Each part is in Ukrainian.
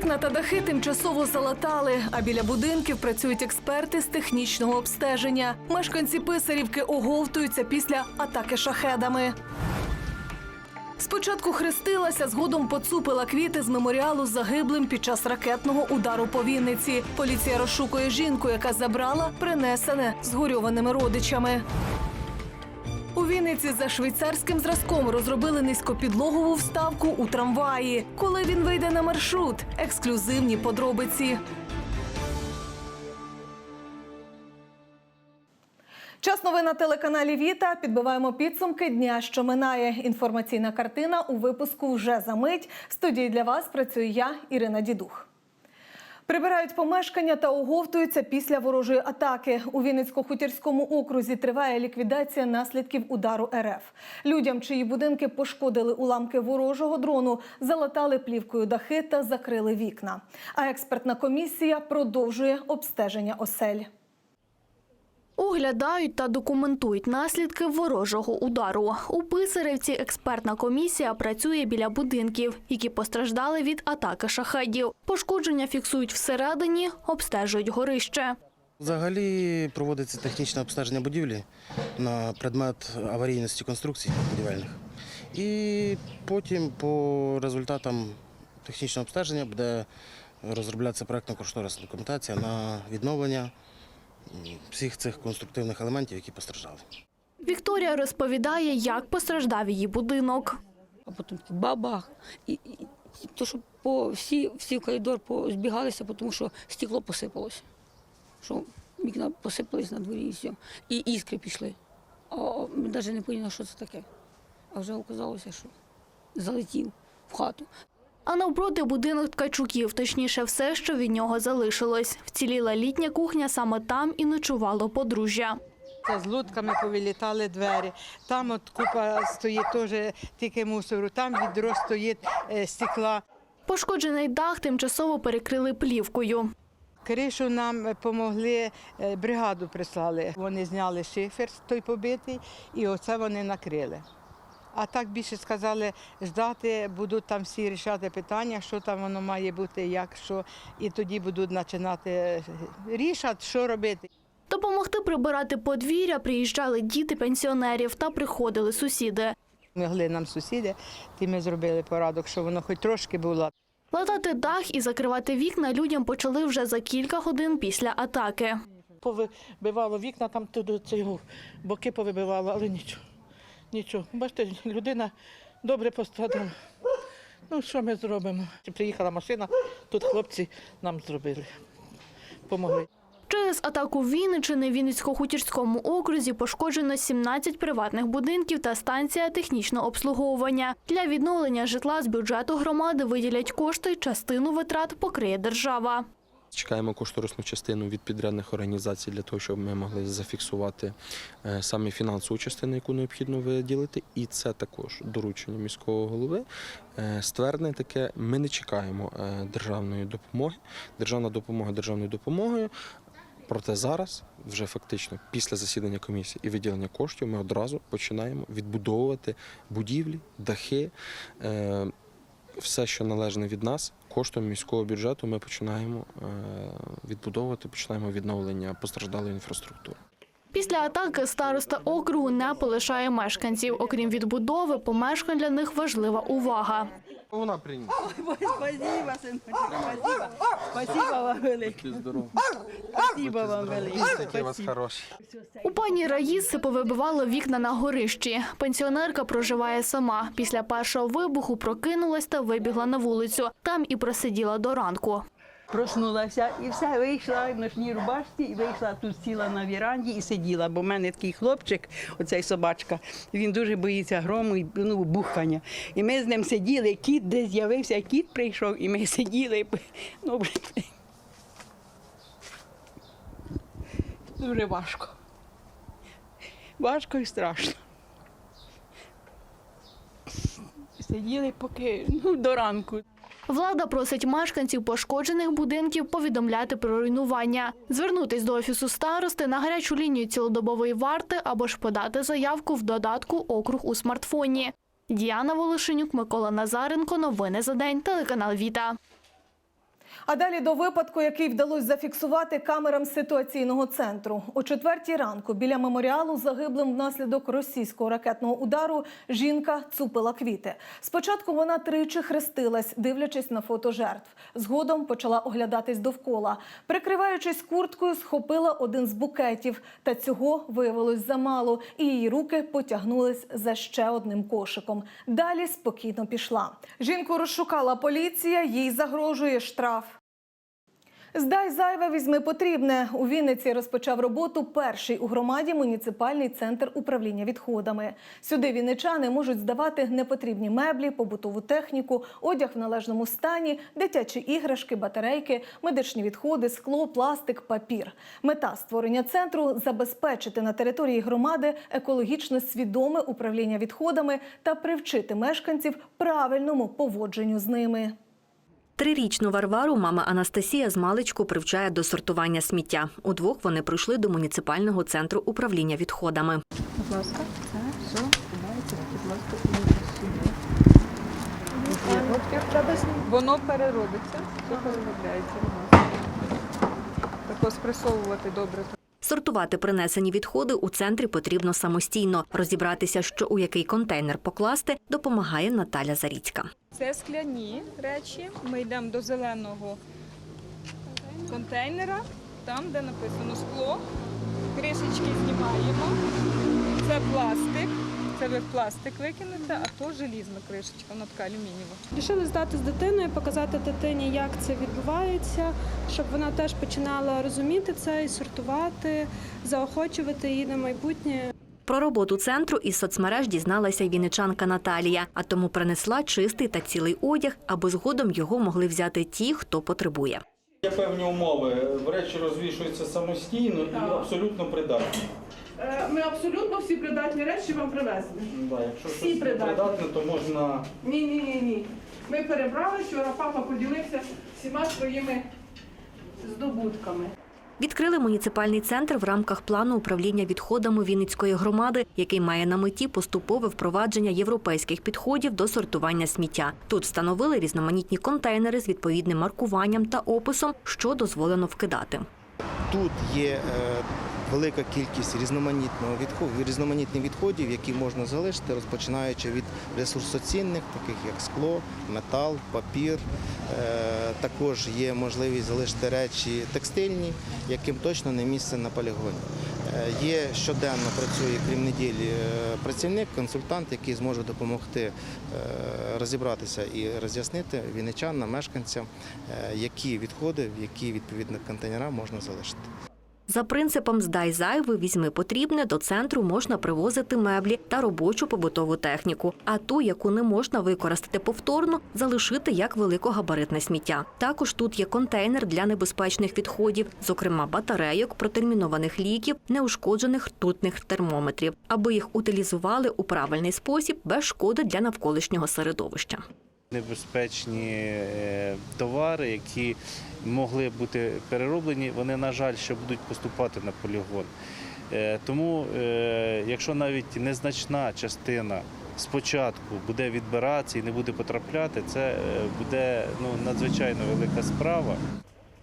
Вікна та дахи тимчасово залатали, а біля будинків працюють експерти з технічного обстеження. Мешканці Писарівки оговтуються після атаки шахедами. Спочатку хрестилася, згодом поцупила квіти з меморіалу загиблим під час ракетного удару по Вінниці. Поліція розшукує жінку, яка забрала принесене згорьованими родичами. Вінниці за швейцарським зразком розробили низькопідлогову вставку у трамваї. Коли він вийде на маршрут, ексклюзивні подробиці. Час новин на телеканалі Віта. Підбиваємо підсумки дня, що минає. Інформаційна картина у випуску вже за мить. В студії для вас працюю я, Ірина Дідух. Прибирають помешкання та оговтуються після ворожої атаки. У Вінницько-Хутірському окрузі триває ліквідація наслідків удару РФ. Людям, чиї будинки пошкодили уламки ворожого дрону, залатали плівкою дахи та закрили вікна. А експертна комісія продовжує обстеження осель. Оглядають та документують наслідки ворожого удару. У Писарівці експертна комісія працює біля будинків, які постраждали від атаки шахедів. Пошкодження фіксують всередині, обстежують горище. Взагалі проводиться технічне обстеження будівлі на предмет аварійності конструкцій будівельних. І потім по результатам технічного обстеження буде розроблятися проєктно-кошторисна документація на відновлення всіх цих конструктивних елементів, які постраждали. Вікторія розповідає, як постраждав її будинок. а потім бабах. І, і, і то, що по всі, всі в коридор позбігалися, тому що стекло посипалося. Що вікна посипались на дворі і все. І іскри пішли. А ми навіть не поняли, що це таке. А вже оказалося, що залетів в хату. А навпроти будинок Ткачуків, точніше, все, що від нього залишилось. Вціліла літня кухня, саме там і ночувало подружжя. Це з лутками повилітали двері. Там от купа стоїть теж тільки мусору, там відро стоїть е, стекла. Пошкоджений дах тимчасово перекрили плівкою. Кришу нам допомогли, бригаду прислали. Вони зняли шифер той побитий і оце вони накрили. А так більше сказали, ждати, будуть там всі рішати питання, що там воно має бути, як що, і тоді будуть починати е, рішати, що робити. Допомогти прибирати подвір'я приїжджали діти пенсіонерів та приходили сусіди. Могли нам сусіди, і ми зробили порадок, що воно хоч трошки було. Латати дах і закривати вікна людям почали вже за кілька годин після атаки. повибивало вікна, там туди цього боки повибивало, але нічого. Нічого. Бачите, людина добре пострадала. Ну, що ми зробимо? Приїхала машина, тут хлопці нам зробили. Помогли. Через атаку Вінничини в Вінницько-Хутірському окрузі пошкоджено 17 приватних будинків та станція технічного обслуговування. Для відновлення житла з бюджету громади виділять кошти, частину витрат покриє держава. Чекаємо кошторисну частину від підрядних організацій для того, щоб ми могли зафіксувати е, саме фінансову частину, яку необхідно виділити. І це також доручення міського голови. Е, Ствердне таке, ми не чекаємо е, державної допомоги. Державна допомога державною допомогою. Проте зараз, вже фактично після засідання комісії і виділення коштів, ми одразу починаємо відбудовувати будівлі, дахи. все, що належне від нас, коштом міського бюджету, ми починаємо е, відбудовувати, починаємо відновлення постраждалої інфраструктури. Після атаки староста округу не полишає мешканців. Окрім відбудови, помешкань для них важлива увага. Вона прийняла. Спасибо, спасибо. Спасибо вам велике. Спасибо вам велике. Такі вас хороші. У пані Раїси повибивало вікна на горищі. Пенсіонерка проживає сама. Після першого вибуху прокинулась та вибігла на вулицю. Там і просиділа до ранку. Проснулася і все, вийшла в ночній рубашці і вийшла тут сіла на віранді і сиділа. Бо в мене такий хлопчик, оцей собачка, він дуже боїться грому і ну, бухання. І ми з ним сиділи, кіт десь з'явився, кіт прийшов, і ми сиділи. Ну, дуже важко. Важко і страшно. Сиділи поки ну, до ранку. Влада просить мешканців пошкоджених будинків повідомляти про руйнування, звернутись до офісу старости на гарячу лінію цілодобової варти або ж подати заявку в додатку округ у смартфоні. Діана Волошенюк, Микола Назаренко. Новини за день. Телеканал Віта. А далі до випадку, який вдалося зафіксувати камерам ситуаційного центру. О четвертій ранку біля меморіалу загиблим внаслідок російського ракетного удару жінка цупила квіти. Спочатку вона тричі хрестилась, дивлячись на фото жертв. Згодом почала оглядатись довкола. Прикриваючись курткою, схопила один з букетів. Та цього виявилось замало, і її руки потягнулись за ще одним кошиком. Далі спокійно пішла. Жінку розшукала поліція, їй загрожує штраф. Здай зайве, візьми потрібне. У Вінниці розпочав роботу перший у громаді муніципальний центр управління відходами. Сюди вінничани можуть здавати непотрібні меблі, побутову техніку, одяг в належному стані, дитячі іграшки, батарейки, медичні відходи, скло, пластик, папір. Мета створення центру забезпечити на території громади екологічно свідоме управління відходами та привчити мешканців правильному поводженню з ними. Трирічну Варвару мама Анастасія з маличку привчає до сортування сміття. Удвох вони прийшли до муніципального центру управління відходами. Будь ласка, це все будь ласка. Воно переробиться, все переробляється. Тако спресовувати добре. Сортувати принесені відходи у центрі потрібно самостійно. Розібратися, що у який контейнер покласти, допомагає Наталя Заріцька. Це скляні речі. Ми йдемо до зеленого контейнера, там, де написано скло. Кришечки знімаємо. Це пластик. Це ви пластик викинете, а то желізна кришечка, вона така алюмінієва. Рішили здати з дитиною, показати дитині, як це відбувається, щоб вона теж починала розуміти це і сортувати, заохочувати її на майбутнє. Про роботу центру із соцмереж дізналася й вінничанка Наталія, а тому принесла чистий та цілий одяг, аби згодом його могли взяти ті, хто потребує. Є певні умови. Речі розвішуються самостійно і абсолютно придатні. Е, Ми абсолютно всі придатні речі вам привезли. Да, якщо Всі щось придатні. придатне, то можна Ні, ні, ні, ні. Ми перебрали, вчора папа поділився всіма своїми здобутками. Відкрили муніципальний центр в рамках плану управління відходами Вінницької громади, який має на меті поступове впровадження європейських підходів до сортування сміття. Тут встановили різноманітні контейнери з відповідним маркуванням та описом, що дозволено вкидати. Тут є е, велика кількість різноманітного відходу, різноманітних відходів, які можна залишити, розпочинаючи від ресурсоцінних, таких як скло, метал, папір. Е, Також є можливість залишити речі текстильні, яким точно не місце на полігоні. Е, Є щоденно працює, крім неділі, е, працівник, консультант, який зможе допомогти розібратися і роз'яснити вінничанам, мешканцям, які відходи, в які відповідно контейнера можна залишити. За принципом здай зайве, візьми потрібне, до центру можна привозити меблі та робочу побутову техніку, а ту, яку не можна використати повторно, залишити як великогабаритне сміття. Також тут є контейнер для небезпечних відходів, зокрема батарейок, протермінованих ліків, неушкоджених ртутних термометрів, аби їх утилізували у правильний спосіб без шкоди для навколишнього середовища. Небезпечні е, товари, які могли бути перероблені, вони, на жаль, ще будуть поступати на полігон. Е, Тому, е, якщо навіть незначна частина спочатку буде відбиратися і не буде потрапляти, це буде ну, надзвичайно велика справа.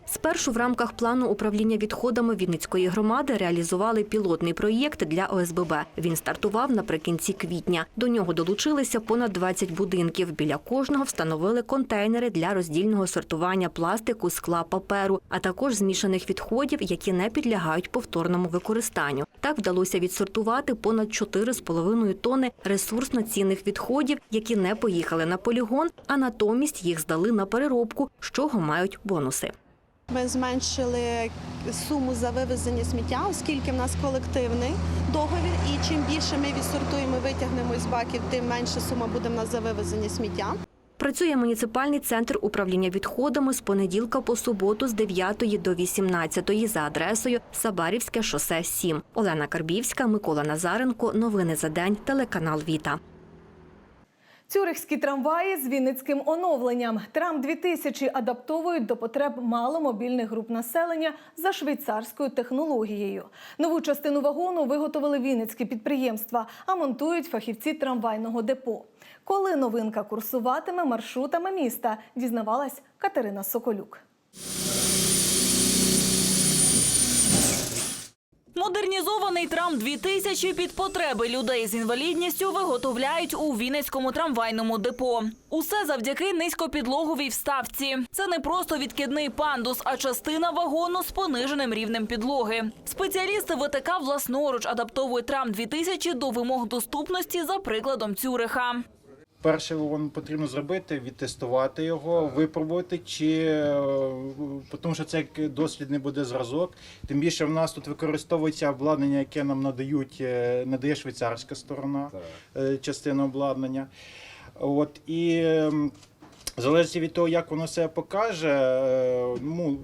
Спершу в рамках плану управління відходами Вінницької громади реалізували пілотний проєкт для ОСББ. Він стартував наприкінці квітня. До нього долучилися понад 20 будинків. Біля кожного встановили контейнери для роздільного сортування пластику, скла, паперу, а також змішаних відходів, які не підлягають повторному використанню. Так вдалося відсортувати понад 4,5 тонни ресурсно цінних відходів, які не поїхали на полігон, а натомість їх здали на переробку, з чого мають бонуси. Ми зменшили суму за вивезення сміття, оскільки в нас колективний договір, і чим більше ми відсортуємо, витягнемо із баків, тим менша сума буде в нас за вивезення сміття. Працює муніципальний центр управління відходами з понеділка по суботу з 9 до 18 за адресою Сабарівське шосе 7. Олена Карбівська, Микола Назаренко. Новини за день. Телеканал Віта. Цюрихські трамваї з вінницьким оновленням. Трам 2000 адаптовують до потреб маломобільних груп населення за швейцарською технологією. Нову частину вагону виготовили вінницькі підприємства, а монтують фахівці трамвайного депо. Коли новинка курсуватиме маршрутами міста, дізнавалась Катерина Соколюк. Модернізований трам 2000 під потреби людей з інвалідністю виготовляють у Вінницькому трамвайному депо. Усе завдяки низькопідлоговій вставці. Це не просто відкидний пандус, а частина вагону з пониженим рівнем підлоги. Спеціалісти ВТК власноруч адаптовують трам 2000 до вимог доступності за прикладом Цюриха. Перше вам потрібно зробити, відтестувати його, випробувати, чи е, тому що це як дослідний буде зразок. Тим більше в нас тут використовується обладнання, яке нам надають, е, надає швейцарська сторона, е, частина обладнання. От і ем, в залежності від того, як воно себе покаже, ну,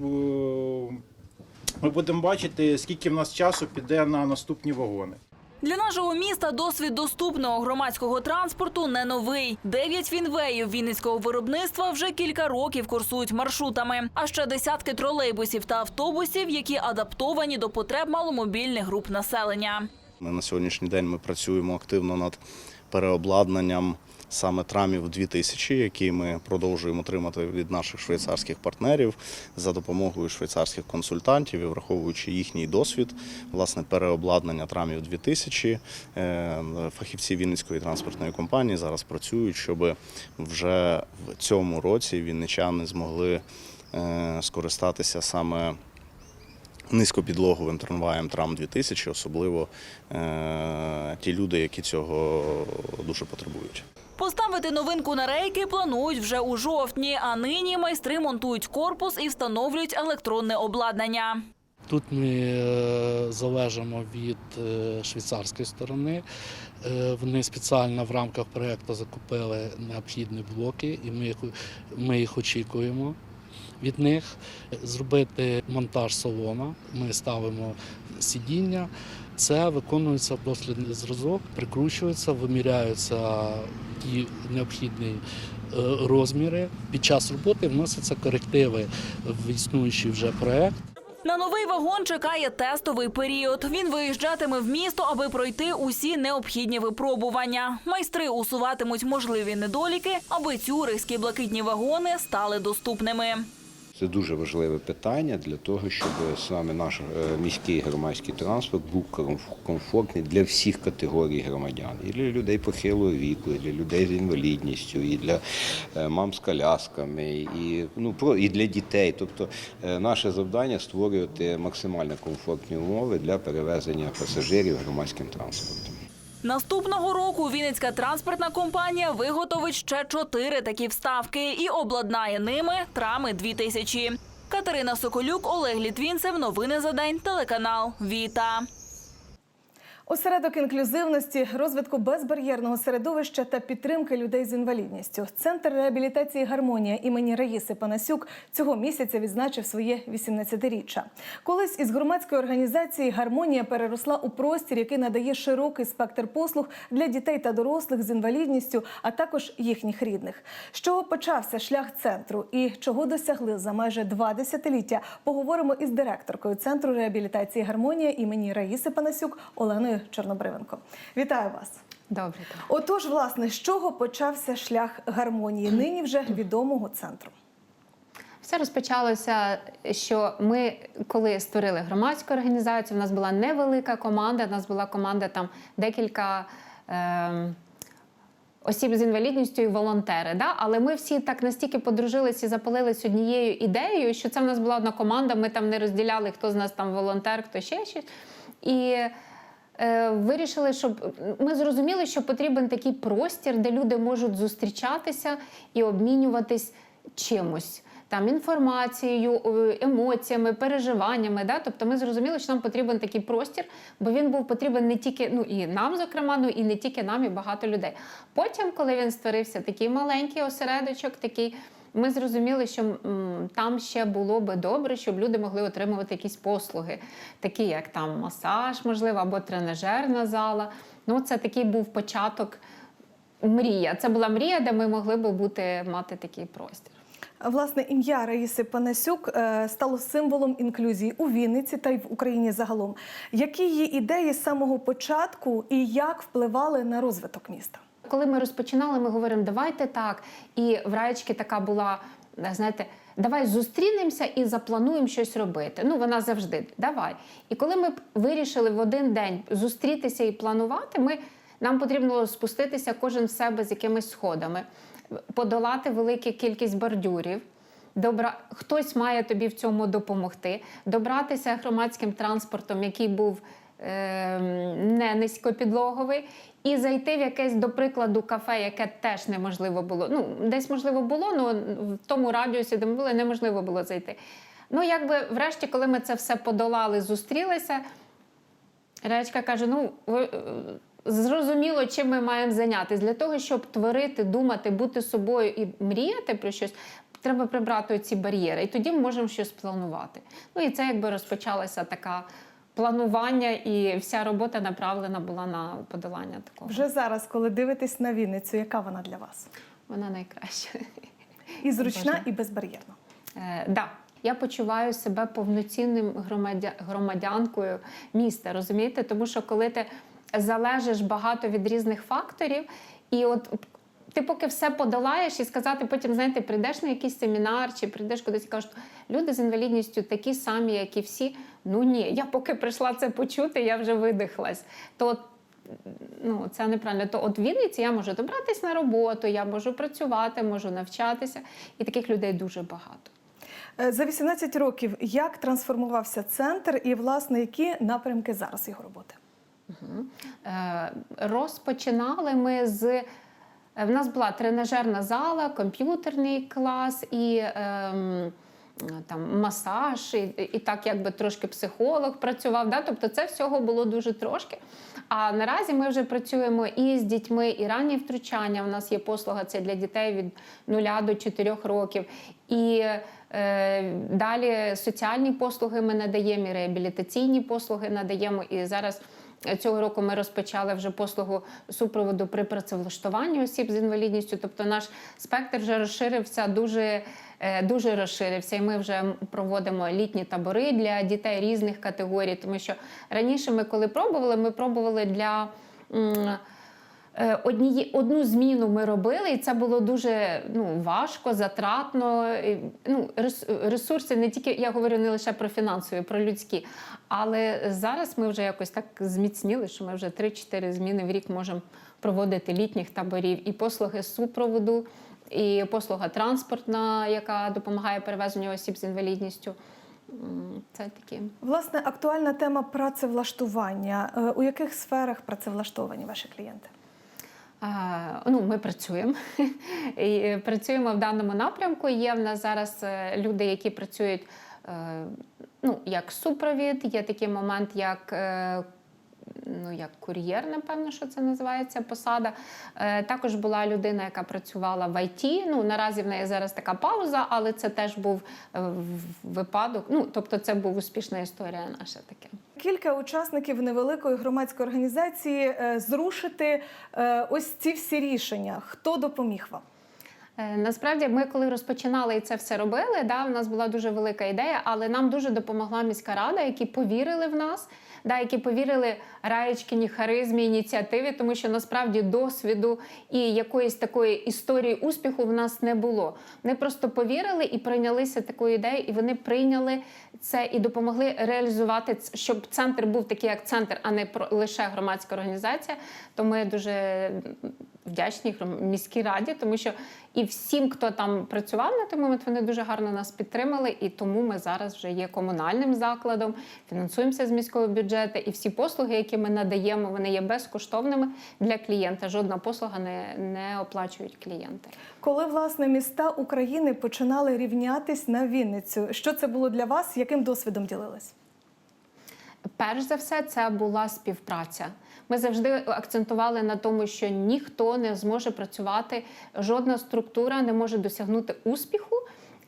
ми будемо бачити, скільки в нас часу піде на наступні вагони. Для нашого міста досвід доступного громадського транспорту не новий. Дев'ять фінвеїв вінницького виробництва вже кілька років курсують маршрутами, а ще десятки тролейбусів та автобусів, які адаптовані до потреб маломобільних груп населення. Ми на сьогоднішній день ми працюємо активно над переобладнанням саме трамів 2000, які ми продовжуємо отримати від наших швейцарських партнерів за допомогою швейцарських консультантів і враховуючи їхній досвід, власне, переобладнання трамів 2000. Е, Фахівці Вінницької транспортної компанії зараз працюють, щоб вже в цьому році вінничани змогли е, скористатися саме низькопідлоговим трамваєм Трам 2000, особливо е, ті люди, які цього дуже потребують. Поставити новинку на рейки планують вже у жовтні. А нині майстри монтують корпус і встановлюють електронне обладнання. Тут ми е, залежимо від е, швейцарської сторони. Е, Вони спеціально в рамках проєкту закупили необхідні блоки, і ми їх, ми їх очікуємо від них. Зробити монтаж салона. Ми ставимо сидіння. Це виконується дослідний зразок, прикручується, виміряються ті необхідні е, розміри. Під час роботи вносяться корективи в існуючий вже проєкт. На новий вагон чекає тестовий період. Він виїжджатиме в місто, аби пройти усі необхідні випробування. Майстри усуватимуть можливі недоліки, аби цюрихські блакитні вагони стали доступними. Це дуже важливе питання для того, щоб саме наш е, міський громадський транспорт був комф- комфортний для всіх категорій громадян, і для людей похилого віку, і для людей з інвалідністю, і для е, мам з колясками, і ну про і для дітей. Тобто е, наше завдання створювати максимально комфортні умови для перевезення пасажирів громадським транспортом. Наступного року Вінницька транспортна компанія виготовить ще чотири такі вставки і обладнає ними трами 2000. Катерина Соколюк, Олег Літвінцев. Новини за день. Телеканал Віта. Осередок інклюзивності, розвитку безбар'єрного середовища та підтримки людей з інвалідністю. Центр реабілітації гармонія імені Раїси Панасюк цього місяця відзначив своє 18-річчя. Колись із громадської організації гармонія переросла у простір, який надає широкий спектр послуг для дітей та дорослих з інвалідністю, а також їхніх рідних. З чого почався шлях центру і чого досягли за майже два десятиліття? Поговоримо із директоркою центру реабілітації гармонія імені Раїси Панасюк Оленою Чорнобривенко. Вітаю вас. Добре. Отож, власне, з чого почався шлях гармонії, нині вже відомого центру? Все розпочалося, що ми, коли створили громадську організацію, у нас була невелика команда, у нас була команда там декілька. Е- Осіб з інвалідністю і волонтери, да? але ми всі так настільки подружилися і запалились однією ідеєю, що це в нас була одна команда. Ми там не розділяли, хто з нас там волонтер, хто ще щось. І вирішили, щоб ми зрозуміли, що потрібен такий простір, де люди можуть зустрічатися і обмінюватись чимось. Там інформацією, е, емоціями, переживаннями. Да? Тобто ми зрозуміли, що нам потрібен такий простір, бо він був потрібен не тільки ну і нам, зокрема, ну і не тільки нам, і багато людей. Потім, коли він створився такий маленький осередочок, такий. Ми зрозуміли, що там ще було би добре, щоб люди могли отримувати якісь послуги, такі як там масаж, можливо, або тренажерна зала. Ну, це такий був початок мрія. Це була мрія, де ми могли би бути мати такий простір. Власне, ім'я Раїси Панасюк е, стало символом інклюзії у Вінниці та й в Україні загалом. Які її ідеї з самого початку і як впливали на розвиток міста? Коли ми розпочинали, ми говоримо, давайте так. І в Раєчки така була, знаєте, Давай зустрінемося і заплануємо щось робити. Ну, вона завжди давай. І коли ми вирішили в один день зустрітися і планувати, ми, нам потрібно спуститися кожен в себе з якимись сходами, подолати велику кількість бордюрів. Добра... Хтось має тобі в цьому допомогти, добратися громадським транспортом, який був не низькопідлоговий, і зайти в якесь, до прикладу, кафе, яке теж неможливо було. Ну, десь можливо було, але в тому радіусі, де ми були, неможливо було зайти. Ну, якби, врешті, коли ми це все подолали, зустрілися, Речка каже: ну, е, зрозуміло, чим ми маємо зайнятися. Для того, щоб творити, думати, бути собою і мріяти про щось, треба прибрати ці бар'єри. І тоді ми можемо щось планувати. Ну і це якби розпочалося така планування, і вся робота направлена була на подолання такого. Вже зараз, коли дивитесь на Вінницю, яка вона для вас? Вона найкраща. І зручна, Бажаю. і безбар'єрна. Е, да. Я почуваю себе повноцінним громадя... громадянкою міста, розумієте? Тому що коли ти залежиш багато від різних факторів, і от ти поки все подолаєш і сказати, потім, знаєте, прийдеш на якийсь семінар чи прийдеш кудись і кажуть, люди з інвалідністю такі самі, як і всі. Ну ні, я поки прийшла це почути, я вже видихлась. То ну, це неправильно. То от в Вінниці я можу добратися на роботу, я можу працювати, можу навчатися. І таких людей дуже багато. Е, За 18 років як трансформувався центр і, власне, які напрямки зараз його роботи? Е, Розпочинали ми з. Е, В нас була тренажерна зала, комп'ютерний клас і ем, там масаж, і, і так якби трошки психолог працював. Да? Тобто це всього було дуже трошки. А наразі ми вже працюємо і з дітьми, і ранні втручання. У нас є послуга це для дітей від 0 до 4 років. І е, далі соціальні послуги ми надаємо, і реабілітаційні послуги надаємо. І зараз Цього року ми розпочали вже послугу супроводу при працевлаштуванні осіб з інвалідністю. Тобто наш спектр вже розширився дуже, е, дуже розширився. І ми вже проводимо літні табори для дітей різних категорій. Тому що раніше ми, коли пробували, ми пробували для. Е, Одні, одну зміну ми робили, і це було дуже ну, важко, затратно. І, Ну, рес- ресурси не тільки я говорю не лише про фінансові, про людські. Але зараз ми вже якось так зміцніли, що ми вже 3-4 зміни в рік можемо проводити літніх таборів і послуги супроводу, і послуга транспортна, яка допомагає перевезенню осіб з інвалідністю. Це такі. Власне, актуальна тема працевлаштування. Е, У яких сферах працевлаштовані ваші клієнти? Ну, ми працюємо. І працюємо в даному напрямку. Є в нас зараз е, люди, які працюють е, ну, як супровід, є такий момент, як. е, Ну, як кур'єр, напевно, що це називається посада. Також була людина, яка працювала в ІТ. Ну, наразі в неї зараз така пауза, але це теж був випадок. Ну, тобто, це був успішна історія наша таке. Кілька учасників невеликої громадської організації е, зрушити е, ось ці всі рішення. Хто допоміг вам? Е, Насправді, ми коли розпочинали і це все робили, да, в нас була дуже велика ідея, але нам дуже допомогла міська рада, які повірили в нас, да, які повірили Раєчкині харизмі, ініціативі, тому що насправді досвіду і якоїсь такої історії успіху в нас не було. Вони просто повірили і прийнялися такою ідеєю, і вони прийняли це і допомогли реалізувати, щоб центр був такий, як центр, а не лише громадська організація. То ми дуже вдячні міській раді, тому що і всім, хто там працював на той момент, вони дуже гарно нас підтримали. І тому ми зараз вже є комунальним закладом, фінансуємося з міського бюджету, і всі послуги, які ми надаємо, вони є безкоштовними для клієнта. Жодна послуга не, не оплачують клієнти. Коли власне міста України починали рівнятись на Вінницю, що це було для вас? Яким досвідом ділились? Перш за все, це була співпраця. Ми завжди акцентували на тому, що ніхто не зможе працювати, жодна структура не може досягнути успіху.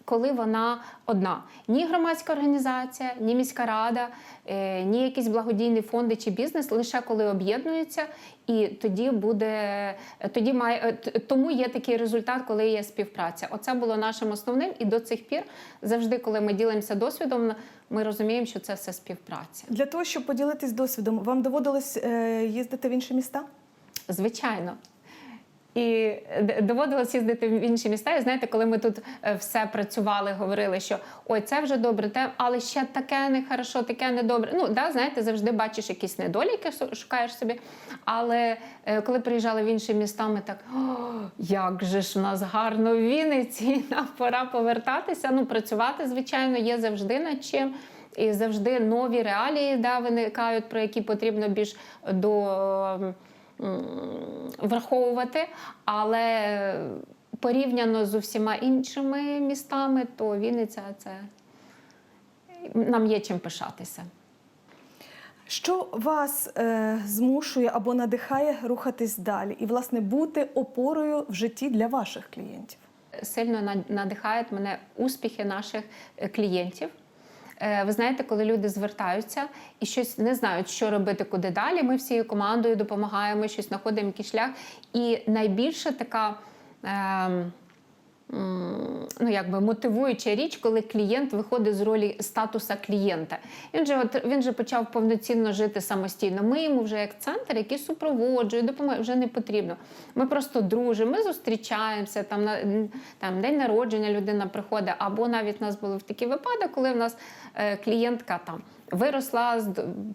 Коли вона одна, ні громадська організація, ні міська рада, е, ні якісь благодійні фонди чи бізнес, лише коли об'єднуються, і тоді буде тоді має е, тому є такий результат, коли є співпраця. Оце було нашим основним, і до цих пір завжди, коли ми ділимося досвідом, ми розуміємо, що це все співпраця. Для того, щоб поділитись досвідом, вам доводилось е, їздити в інші міста? Звичайно. І доводилось їздити в інші міста. І знаєте, коли ми тут е, все працювали, говорили, що ой, це вже добре, те, але ще таке нехорошо, таке недобре. Ну, да, знаєте, завжди бачиш якісь недоліки, шукаєш собі. Але е, коли приїжджали в інші міста, ми так, о, як же ж в нас гарно в Вінниці, нам пора повертатися. Ну, працювати, звичайно, є завжди над чим. І завжди нові реалії да, виникають, про які потрібно більш до. Враховувати, але порівняно з усіма іншими містами, то Вінниця це нам є чим пишатися. Що вас е, змушує або надихає рухатись далі і, власне, бути опорою в житті для ваших клієнтів? Сильно над- надихають мене успіхи наших е, клієнтів. Е, Ви знаєте, коли люди звертаються і щось не знають, що робити, куди далі. Ми всією командою допомагаємо, щось знаходимо якийсь шлях. І найбільше така. Ну, якби мотивуюча річ, коли клієнт виходить з ролі статуса клієнта. Він же от він же почав повноцінно жити самостійно. Ми йому вже як центр, який супроводжує, допомагає, вже не потрібно. Ми просто дружимо, ми зустрічаємося там на там день народження людина приходить, або навіть у нас були в такі випадки, коли в нас е, клієнтка там. Виросла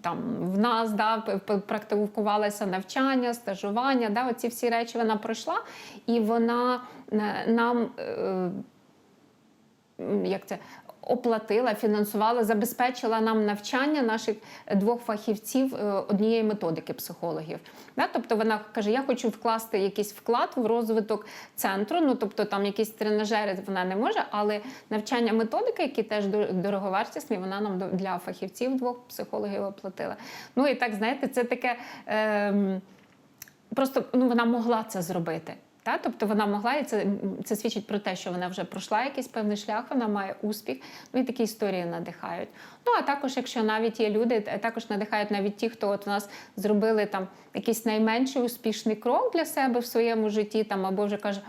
там в нас, да, практикувалося навчання, стажування. Да, оці всі речі вона пройшла, і вона е, нам е, як це. Оплатила, фінансувала, забезпечила нам навчання наших двох фахівців е, однієї методики психологів. Тобто вона каже: Я хочу вкласти якийсь вклад в розвиток центру. Ну тобто там якісь тренажери вона не може, але навчання методики, які теж дор- дороговартісні, вона нам для фахівців двох психологів оплатила. Ну і так знаєте, це таке. Ем, просто ну, вона могла це зробити. Та? Тобто вона могла, і це, це свідчить про те, що вона вже пройшла якийсь певний шлях, вона має успіх. Ну і такі історії надихають. Ну а також, якщо навіть є люди, також надихають навіть ті, хто от у нас зробили там якийсь найменший успішний крок для себе в своєму житті, там або вже каже.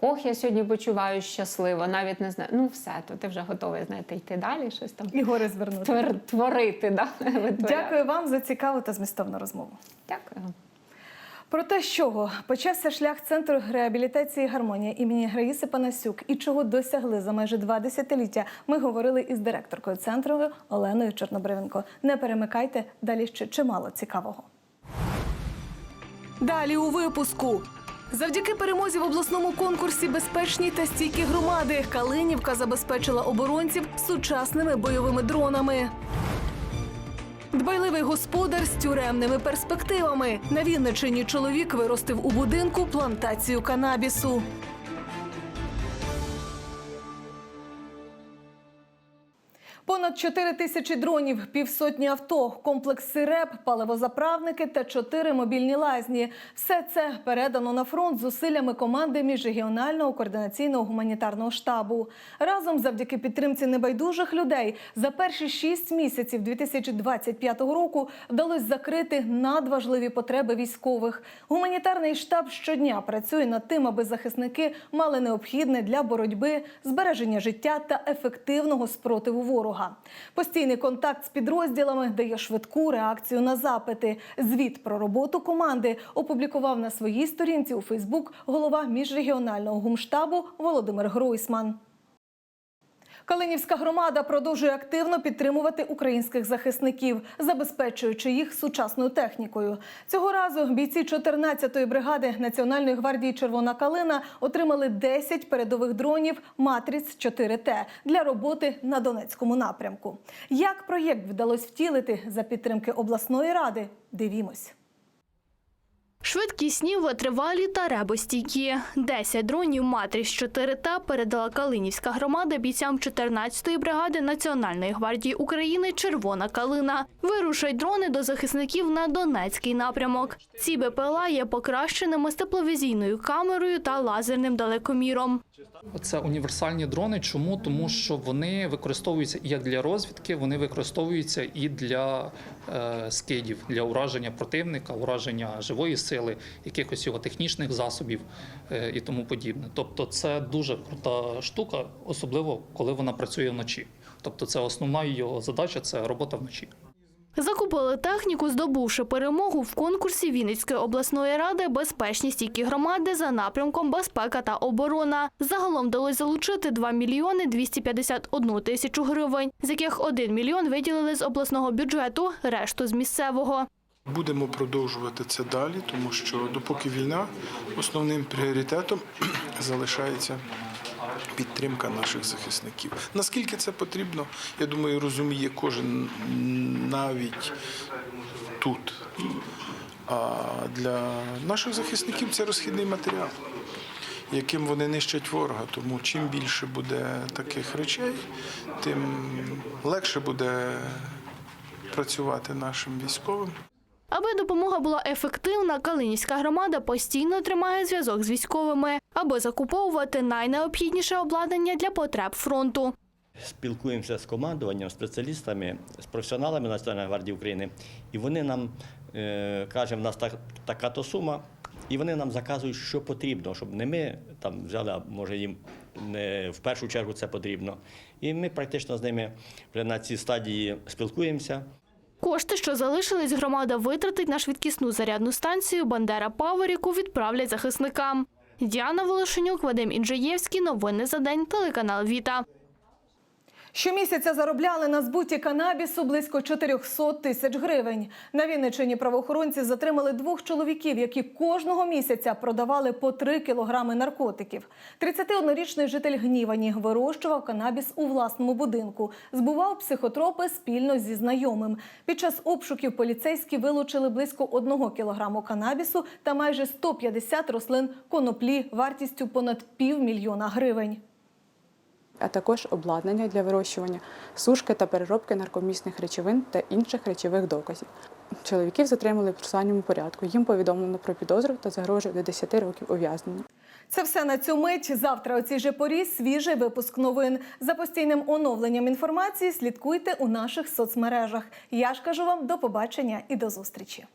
Ох, я сьогодні почуваю щасливо, навіть не знаю. Ну все, то ти вже готовий знаєте, йти далі, щось там І гори звернути. твор- творити. Да? Дякую вам за цікаву та змістовну розмову. Дякую. Про те, з чого почався шлях центру реабілітації гармонія імені Граїси Панасюк і чого досягли за майже два десятиліття, ми говорили із директоркою центру Оленою Чорнобривенко. Не перемикайте, далі ще чимало цікавого. Далі у випуску. Завдяки перемозі в обласному конкурсі Безпечні та стійкі громади Калинівка забезпечила оборонців сучасними бойовими дронами. Дбайливий господар з тюремними перспективами. На Вінничині чоловік виростив у будинку плантацію канабісу. Понад 4 тисячі дронів, півсотні авто, комплекс СИРЕП, паливозаправники та чотири мобільні лазні. Все це передано на фронт зусиллями команди міжрегіонального координаційного гуманітарного штабу. Разом, завдяки підтримці небайдужих людей, за перші шість місяців 2025 року вдалося закрити надважливі потреби військових. Гуманітарний штаб щодня працює над тим, аби захисники мали необхідне для боротьби, збереження життя та ефективного спротиву ворога. Постійний контакт з підрозділами дає швидку реакцію на запити. Звіт про роботу команди опублікував на своїй сторінці у Фейсбук голова міжрегіонального гумштабу Володимир Гройсман. Калинівська громада продовжує активно підтримувати українських захисників, забезпечуючи їх сучасною технікою. Цього разу бійці 14-ї бригади Національної гвардії Червона калина отримали 10 передових дронів Матріц 4Т для роботи на Донецькому напрямку. Як проєкт вдалося втілити за підтримки обласної ради? Дивімось. Швидкісні, витривалі та ребостійкі. 10 дронів Матріс 4 та передала Калинівська громада бійцям 14-ї бригади Національної гвардії України Червона калина. Вирушать дрони до захисників на Донецький напрямок. Ці БПЛА є покращеними з тепловізійною камерою та лазерним далекоміром. Це універсальні дрони. Чому? Тому що вони використовуються як для розвідки, вони використовуються і для е, скидів, для ураження противника, ураження живої сили, якихось його технічних засобів е, і тому подібне. Тобто, це дуже крута штука, особливо коли вона працює вночі. Тобто, це основна його задача це робота вночі. Закупили техніку, здобувши перемогу в конкурсі Вінницької обласної ради «Безпечні стійкі громади» за напрямком «Безпека та оборона». Загалом вдалося залучити 2 мільйони 251 тисячу гривень, з яких 1 мільйон виділили з обласного бюджету, решту з місцевого. Будемо продовжувати це далі, тому що допоки війна, основним пріоритетом залишається підтримка наших захисників. Наскільки це потрібно, я думаю, розуміє кожен навіть тут. А для наших захисників це розхідний матеріал, яким вони нищать ворога. Тому чим більше буде таких речей, тим легше буде працювати нашим військовим. Аби допомога була ефективна, Калинівська громада постійно тримає зв'язок з військовими, аби закуповувати найнеобхідніше обладнання для потреб фронту. спілкуємося з командуванням, спеціалістами, з професіоналами Національної гвардії України, і вони нам е, кажуть, в нас так, така-то сума, і вони нам заказують, що потрібно, щоб не ми там взяли, а може їм не в першу чергу це потрібно. І ми практично з ними вже на цій стадії спілкуємося. Кошти, що залишились, громада витратить на швидкісну зарядну станцію Бандера Павер, відправлять захисникам. Діана Волошенюк, Вадим Інжаєвський. Новини за день. Телеканал Віта. Щомісяця заробляли на збуті канабісу близько 400 тисяч гривень. На Вінниччині правоохоронці затримали двох чоловіків, які кожного місяця продавали по 3 кілограми наркотиків. 31-річний житель Гнівані вирощував канабіс у власному будинку, збував психотропи спільно зі знайомим. Під час обшуків поліцейські вилучили близько 1 кілограму канабісу та майже 150 рослин коноплі вартістю понад півмільйона гривень. А також обладнання для вирощування, сушки та переробки наркомісних речовин та інших речових доказів. Чоловіків затримали в процесуальному порядку. Їм повідомлено про підозру та загрожує до 10 років ув'язнення. Це все на цю мить. Завтра о цій же порі свіжий випуск новин. За постійним оновленням інформації слідкуйте у наших соцмережах. Я ж кажу вам до побачення і до зустрічі.